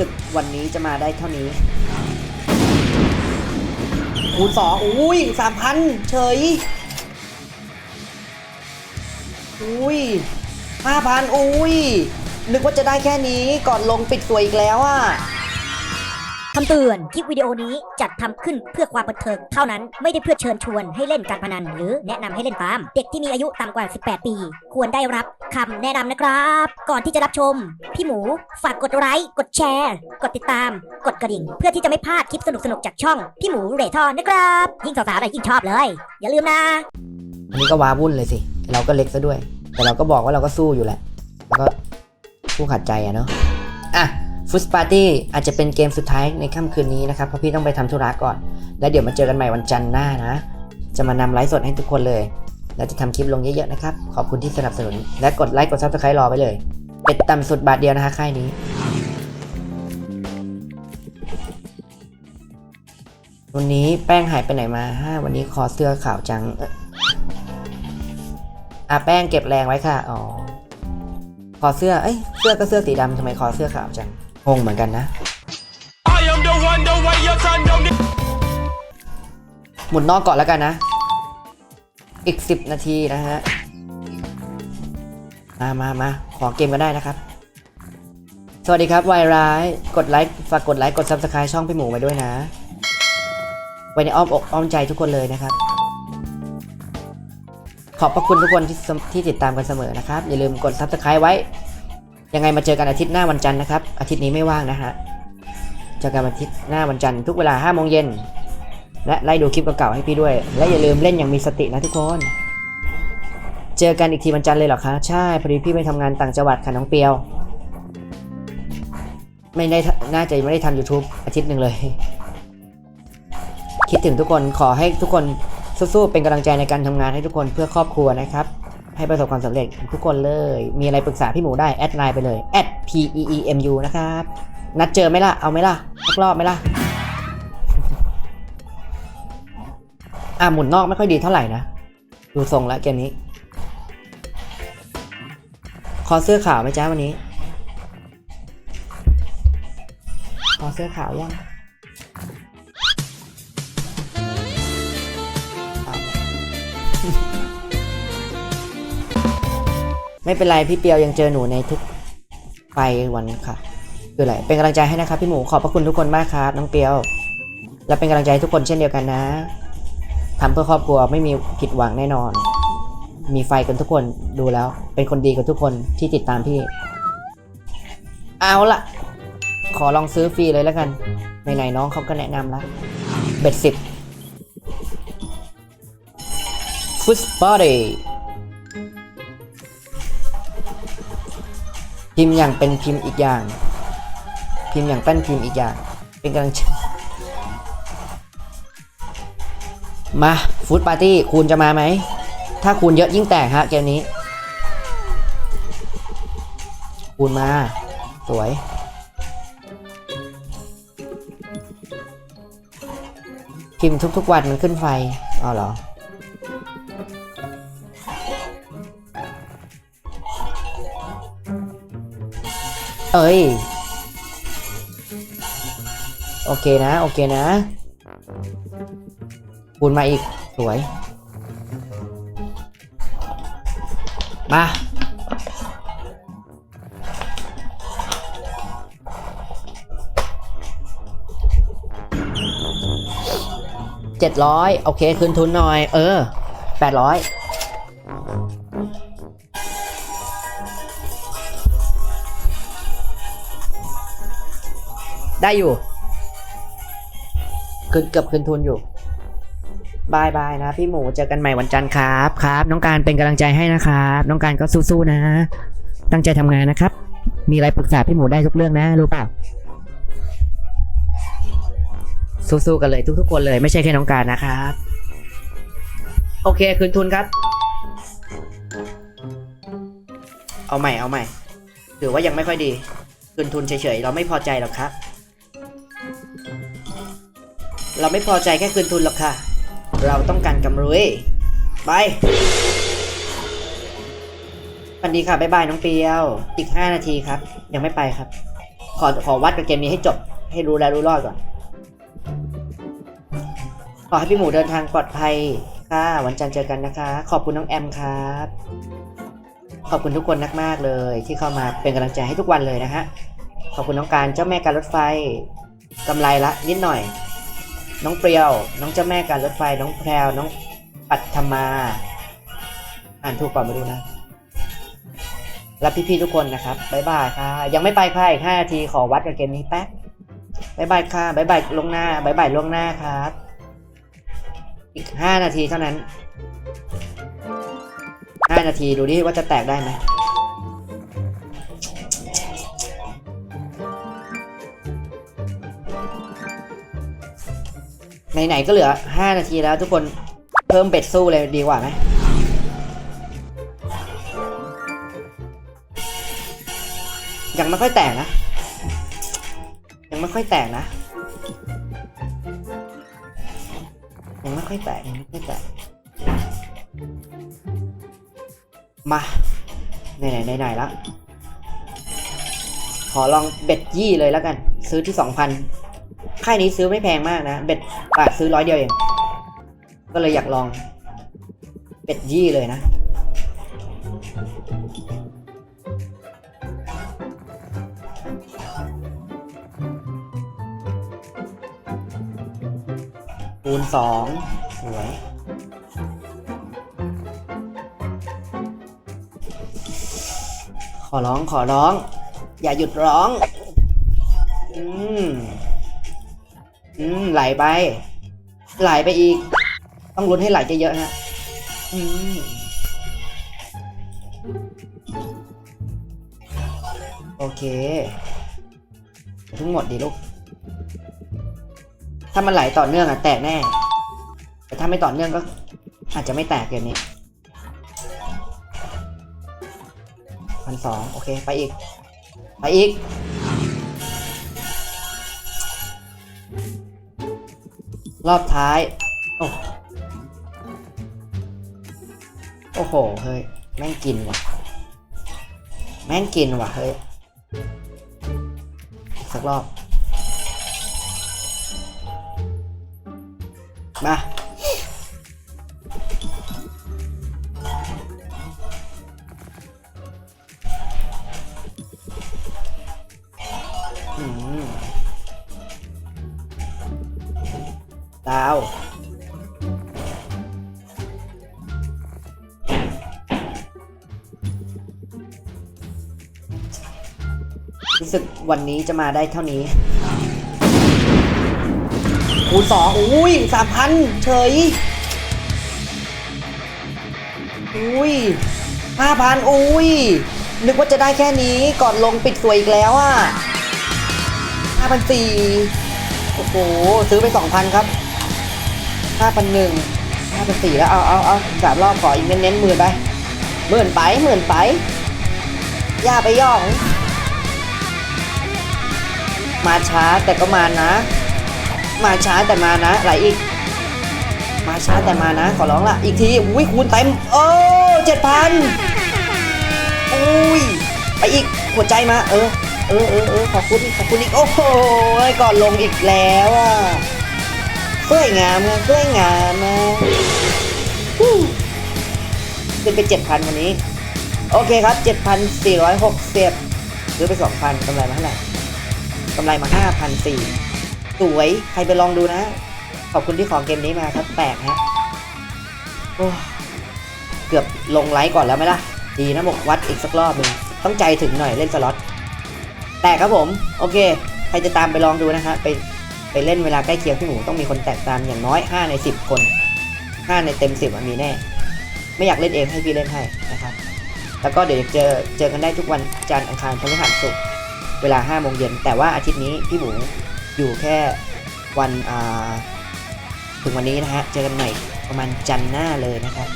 สึกวันนี้จะมาได้เท่านี้ คูณสองอุ้ยสามพันเฉย อุ้ยห้าพันอุ้ยนึกว่าจะได้แค่นี้ก่อนลงปิดสวยอีกแล้วอะ คำเตือน คลิปวิดีโอนี้จัดทำขึ้นเพื่อความบันเทิงเท่านั้น ไม่ได้เพื่อเชิญชวนให้เล่นการพนัน หรือแนะนำให้เล่นตาม เด็กที่มีอายุต่ำกว่า 18 ปี ควรได้รับคำแนะนำนะครับ ก่อนที่จะรับชม พี่หมูฝากกดไลค์ กดแชร์ กดติดตาม กดกระดิ่ง เพื่อที่จะไม่พลาดคลิปสนุกๆจากช่อง พี่หมูเรทอนนะครับ ยิ่งสาวๆน่ะยิ่งชอบเลย อย่าลืมนะ อันนี้ก็ว้าวุ่นเลยสิ เราก็เล็กซะด้วย แต่เราก็บอกว่าเราก็สู้อยู่แหละแล้วก็สู้ขัดใจอะเนาะ อะ ฟุตปาร์ตี้อาจจะเป็นเกมสุดท้ายในค่ำคืนนี้นะครับ เพราะพี่ต้องไปทำธุระก่อน แล้วเดี๋ยวมาเจอกันใหม่วันจันทร์หน้านะ จะมานำไลฟ์สดให้ทุกคนเลยแล้วจะทำคลิปลงเยอะๆนะครับ ขอบคุณที่สนับสนุน และกดไลค์กดซับสไครต์รอไว้เลยเป็ดต่ำสุดบาทเดียวนะคะค่ายนี้วันนี้แป้งหายไปไหนมาห้าวันนี้คอเสื้อขาวจังเอออะแป้งเก็บแรงไว้ค่ะ อ๋อ คอเสื้อ เอ้ย เสื้อก็เสื้อสีดำทำไมคอเสื้อขาวจัง งงเหมือนกันนะหมุนนอกก่อนแล้วกันนะ อีก 10 นาทีนะฮะ มามามาขอเกมกันได้นะครับ สวัสดีครับวายร้าย กดไลค์ ฝากกดไลค์ กด Subscribe ช่องพี่หมูไว้ด้วยนะ ไว้ในอ้อมอกอ้อมใจทุกคนเลยนะครับ ขอบพระคุณทุกคนที่ที่ติดตามกันเสมอนะครับ อย่าลืมกด Subscribe ไว้ ยังไงมาเจอกันอาทิตย์หน้าวันจันทร์นะครับ อาทิตย์นี้ไม่ว่างนะฮะ เจอกันอาทิตย์หน้าวันจันทร์ทุกเวลา5โมงเย็นและไล่ดูคลิปเก่าๆให้พี่ด้วย และอย่าลืมเล่นอย่างมีสตินะทุกคน เจอกันอีกทีวันจันทร์เลยเหรอคะ ใช่ พอดีพี่ไปทำงานต่างจังหวัดค่ะน้องเปียว ไม่ได้ น่าจะไม่ได้ทำ YouTube อาทิตย์หนึ่งเลย คิดถึงทุกคน ขอให้ทุกคนสู้ๆ เป็นกำลังใจในการทำงานให้ทุกคนเพื่อครอบครัวนะครับ ให้ประสบความสำเร็จทุกคนเลย มีอะไรปรึกษาพี่หมูได้ แอดไลน์ไปเลย p e e m u นะครับ นัดเจอไหมล่ะ เอาไหมล่ะสักรอบไหมล่ะ อะหมุนนอกไม่ค่อยดีเท่าไหร่นะ ดูทรงแล้วเกมนี้ คอเสื้อขาวไหมจ้าวันนี้ คอเสื้อขาวยัง ไม่เป็นไรพี่เปียวยังเจอหนูในทุกไปวันค่ะคืออะไรเป็นกำลังใจให้นะครับพี่หมูขอบพระคุณทุกคนมากครับน้องเปียว และเป็นกำลังใจให้ทุกคนเช่นเดียวกันนะทำเพื่อครอบครัวไม่มีผิดหวังแน่นอน มีไฟกันทุกคนดูแล้ว เป็นคนดีกับทุกคนที่ติดตามพี่ เอาละขอลองซื้อฟรีเลยแล้วกันไหนๆน้องเขาก็แนะนำแล้วเบ็ดสิบฟุตบอดี้ พิมพ์อย่างเป็นพิมพ์อีกอย่าง พิมพ์อย่างแป้นพิมพ์อีกอย่าง เป็นกำลังใจมาฟู้ดปาร์ตี้คูณจะมาไหม ถ้าคูณเยอะยิ่งแตกฮะเกมนี้ คูณมา สวย พิมพ์ทุกๆวันมันขึ้นไฟอ๋อเหรอ เอ้ย โอเคนะ โอเคนะคูณมาอีก สวย มา เจ็ดร้อยโอเค คืนทุนหน่อย เออแปดร้อย ได้อยู่คืนเกือบคืนทุนอยู่บายบายนะพี่หมูเจอกันใหม่วันจันทร์ครับครับน้องการเป็นกำลังใจให้นะครับน้องการก็สู้ๆนะ ตั้งใจทำงานนะครับ มีอะไรปรึกษาพี่หมูได้ทุกเรื่องนะรู้เปล่าสู้ๆกันเลยทุกๆคนเลยไม่ใช่แค่น้องการนะครับ โอเคคืนทุนครับ เอาใหม่เอาใหม่ถือว่ายังไม่ค่อยดีคืนทุนเฉยๆเราไม่พอใจหรอกครับ เราไม่พอใจแค่คืนทุนหรอกค่ะ เราต้องการกำไรไปวัสดีค่ะ บ๊ายบายน้องเปียว อีก 5 นาทีครับ ยังไม่ไปครับ ขอขอวัดกับเกมนี้ให้จบ ให้รู้แล้วรู้รอดก่อน ขอให้พี่หมูเดินทางปลอดภัยค่ะ วันจันทร์เจอกันนะคะ ขอบคุณน้องแอมครับ ขอบคุณทุกคนมากๆเลย ที่เข้ามาเป็นกำลังใจให้ทุกวันเลยนะฮะ ขอบคุณน้องการเจ้าแม่การรถไฟกำไรละนิดหน่อย น้องเปรียว น้องเจ้าแม่การรถไฟ น้องแพรว น้องปัทมา อ่านถูกก่อนมาดูนะและพี่ๆทุกคนนะครับบ๊ายบายค่ะ ยังไม่ไปค่ะอีกห้านาทีขอวัดกับเกมนี้แป๊บบ๊ายบายค่ะบ๊ายบายลงหน้าบ๊ายบายลงหน้าครับ อีกห้านาทีเท่านั้นห้านาทีดูดิว่าจะแตกได้ไหม ไหนๆก็เหลือห้านาทีแล้วทุกคนเพิ่มเบ็ดสู้เลยดีกว่าไหมยังไม่ค่อยแตกนะ ยังไม่ค่อยแตกนะ ยังไม่ค่อยแตกยังไม่ค่อยแตกมาไหนไหนไหนไหนละขอลองเบ็ดยี่เลยแล้วกัน ซื้อที่สองพัน ค่ายนี้ซื้อไม่แพงมากนะ เบ็ดบาทซื้อร้อยเดียวเอง ก็เลยอยากลอง เบ็ดยี่เลยนะ คูณสองสวยขอร้องขอร้อง อย่าหยุดร้อง อืม อืมไหลไป ไหลไปอีก ต้องลุ้นให้ไหลเยอะๆฮะอืมโอเคทั้งหมดดีลูก ถ้ามันไหลต่อเนื่องอะแตกแน่ แต่ถ้าไม่ต่อเนื่องก็อาจจะไม่แตกเกมนี้พันสองโอเค ไปอีก ไปอีก รอบท้าย โอ้โอ้โห เฮ้ย แม่งกินว่ะ แม่งกินว่ะ เฮ้ย สักรอบ มา ดาว รู้สึกวันนี้จะมาได้เท่านี้คูณสองอุ้ยสามพันเฉย อุ้ยห้าพันอุ้ย นึกว่าจะได้แค่นี้ก่อนลงปิดสวยอีกแล้วอะห้าพันสี่โอ้โห ซื้อไปสองพันครับ ห้าพันหนึ่งห้าพันสี่แล้วเอาเอาเอาสามรอบขออีกเน้นๆหมื่นไปหมื่นไปหมื่นไปย่าไปย่อง มาช้าแต่ก็มานะ มาช้าแต่มานะไหลอีก มาช้าแต่มานะ ขอร้องละอีกทีอุ้ยคูณเต็มโอ้เจ็ดพันอุ้ยไปอีกหัวใจมา เออเออเออเออขอบคุณขอบคุณอีก โอ้โหก่อนลงอีกแล้วอะ สวยงามนะสวยงามนะขึ้นไปเจ็ดพันวันนี้ โอเคครับเจ็ดพันสี่ร้อยหกสิบซื้อไปสองพันกำไรมาเท่าไหร่กำไรมาห้าพันสี่สวย ใครไปลองดูนะ ขอบคุณที่ขอเกมนี้มาครับแปลกฮะเกือบลงไลค์ก่อนแล้วไหมล่ะ ดีนะบอกวัดอีกสักรอบหนึ่งต้องใจถึงหน่อยเล่นสล็อตแตกครับผม โอเค ใครจะตามไปลองดูนะฮะไป ไปเล่นเวลาใกล้เคียงพี่หมูต้องมีคนแตกตามอย่างน้อย 5 ใน 10 คน 5 ในเต็ม 10มีแน่ ไม่อยากเล่นเองให้พี่เล่นให้นะครับ แล้วก็เดี๋ยวเจอเจอกันได้ทุกวันจันทร์อังคารพฤหัสศุกร์เวลา5โมงเย็นแต่ว่าอาทิตย์นี้พี่หมูอยู่แค่วันถึงวันนี้นะฮะ เจอกันใหม่ประมาณจันทร์หน้าเลยนะครับ